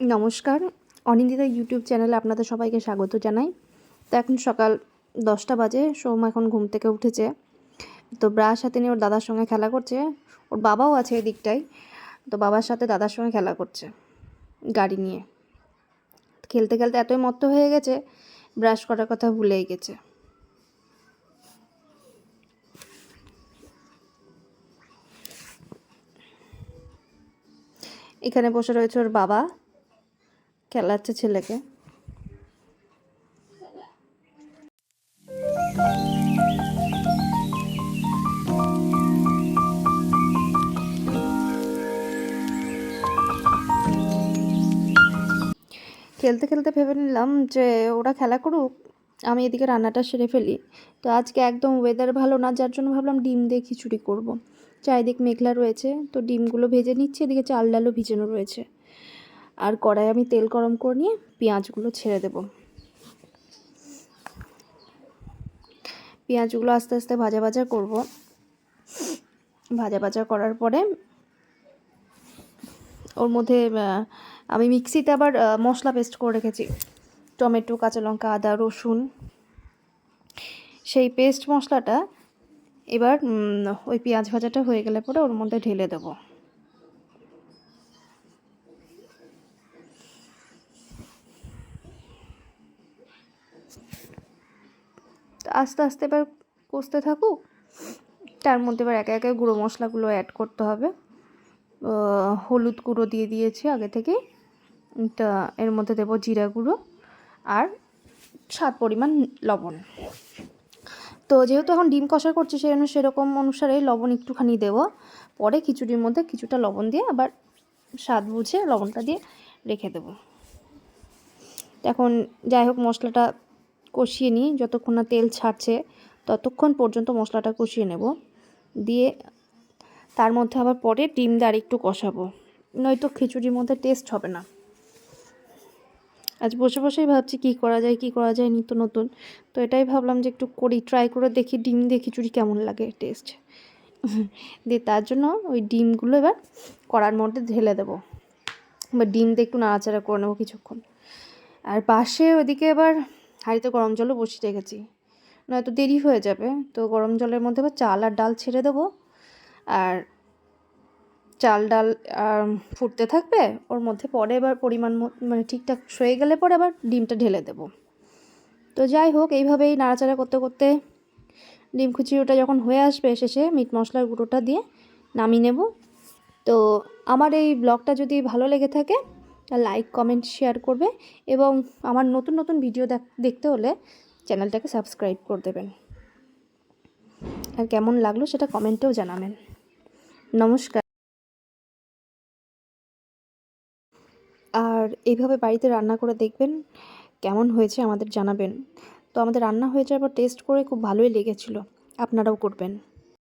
নমস্কার। অনিন্দিতা ইউটিউব চ্যানেলে আপনাদের সবাইকে স্বাগত জানাই। তো এখন সকাল দশটা বাজে, সোম এখন ঘুম থেকে উঠেছে। তো ব্রাশ হাতে নিয়ে ওর দাদার সঙ্গে খেলা করছে। ওর বাবাও আছে এই দিকটায় তো বাবার সাথে দাদার সঙ্গে খেলা করছে গাড়ি নিয়ে। খেলতে খেলতে এতই মত্ত হয়ে গেছে, ব্রাশ করার কথা ভুলেই গেছে। এখানে বসে রয়েছে ওর বাবা। খেলাচ্ছে ছেলেকে। খেলতে খেলতে ভেবে নিলাম যে ওরা খেলা করুক, আমি এদিকে রান্নাটা সেরে ফেলি। তো আজকে একদম ওয়েদার ভালো না, যার জন্য ভাবলাম ডিম দিয়ে খিচুড়ি করব। চারিদিক মেঘলা রয়েছে, তো ডিমগুলো ভেজে নিচ্ছি, এদিকে চাল ডালও ভিজানো রয়েছে। আর কড়াই আমি তেল গরম করে নিয়ে পেঁয়াজগুলো ছেড়ে দেব। পেঁয়াজগুলো আস্তে আস্তে ভাজা ভাজা করব। ভাজা ভাজা করার পরে ওর মধ্যে আমি মিক্সিতে আবার মশলা পেস্ট করে রেখেছি। টমেটো, কাঁচা লঙ্কা, আদা, রসুন। সেই পেস্ট মশলাটা এবার ওই পেঁয়াজ ভাজাটা হয়ে গেলে পরে ওর মধ্যে ঢেলে দেবো। আস্তে আস্তে এবার কষতে থাকুক। তার মধ্যে এবার একে একে গুঁড়ো মশলাগুলো অ্যাড করতে হবে। হলুদ গুঁড়ো দিয়ে দিয়েছি আগে থেকে তা, এর মধ্যে দেবো জিরা গুঁড়ো আর স্বাদ পরিমাণ লবণ। তো যেহেতু এখন ডিম কষা করছি, সেই জন্য সেরকম অনুসারে লবণ একটুখানি দেবো। পরে খিচুড়ির মধ্যে কিছুটা লবণ দিয়ে আবার স্বাদ বুঝে লবণটা দিয়ে রেখে দেবো। এখন যাই হোক, মশলাটা কষিয়ে নিই, যতক্ষণ না তেল ছাড়ছে, ততক্ষণ পর্যন্ত মশলাটা কষিয়ে নেব। দিয়ে তার মধ্যে আবার পরে ডিম দিয়ে একটু কষাবো। নয়তো খিচুড়ির মধ্যে টেস্ট হবে না। আজ বসে বসেই ভাবছি কী করা যায়, কী করা যায় নিত্য নতুন। তো এটাই ভাবলাম যে একটু করি ট্রাই করে দেখি ডিম দিয়ে খিচুড়ি কেমন লাগে টেস্ট দিয়ে তার জন্য ওই ডিমগুলো এবার কড়ার মধ্যে ঢেলে দেবো। এবার ডিম দিয়ে একটু নাড়াচাড়া করে নেব কিছুক্ষণ। আর পাশে ওদিকে এবার হাঁড়িতে গরম জলও বসিয়ে রেখেছি। নয়তো দেরি হয়ে যাবে। তো গরম জলের মধ্যে এবার চাল আর ডাল ছেড়ে দেবো। আর চাল ডাল ফুটতে থাকবে। ওর মধ্যে পরে এবার পরিমাণ মানে ঠিকঠাক সয়ে গেলে পরে আবার ডিমটা ঢেলে দেবো। তো যাই হোক, এইভাবেই নাড়াচাড়া করতে করতে ডিম খুচিরোটা যখন হয়ে আসবে শেষে, মিট মশলার গুঁড়োটা দিয়ে নামিয়ে নেব। তো আমার এই ব্লগটা যদি ভালো লেগে থাকে লাইক কমেন্ট শেয়ার করবে এবং আমার নতুন নতুন ভিডিও দেখতে হলে চ্যানেলটাকে সাবস্ক্রাইব করে দেবেন। আর কেমন লাগল সেটা কমেন্টেও জানাবেন। নমস্কার। আর এইভাবে বাড়িতে রান্না করে দেখবেন কেমন হয়েছে আমাদের জানাবেন। তো আমাদের রান্না হয়ে যাওয়ার পর টেস্ট করে খুব ভালোই লেগেছিলো। আপনারাও করবেন।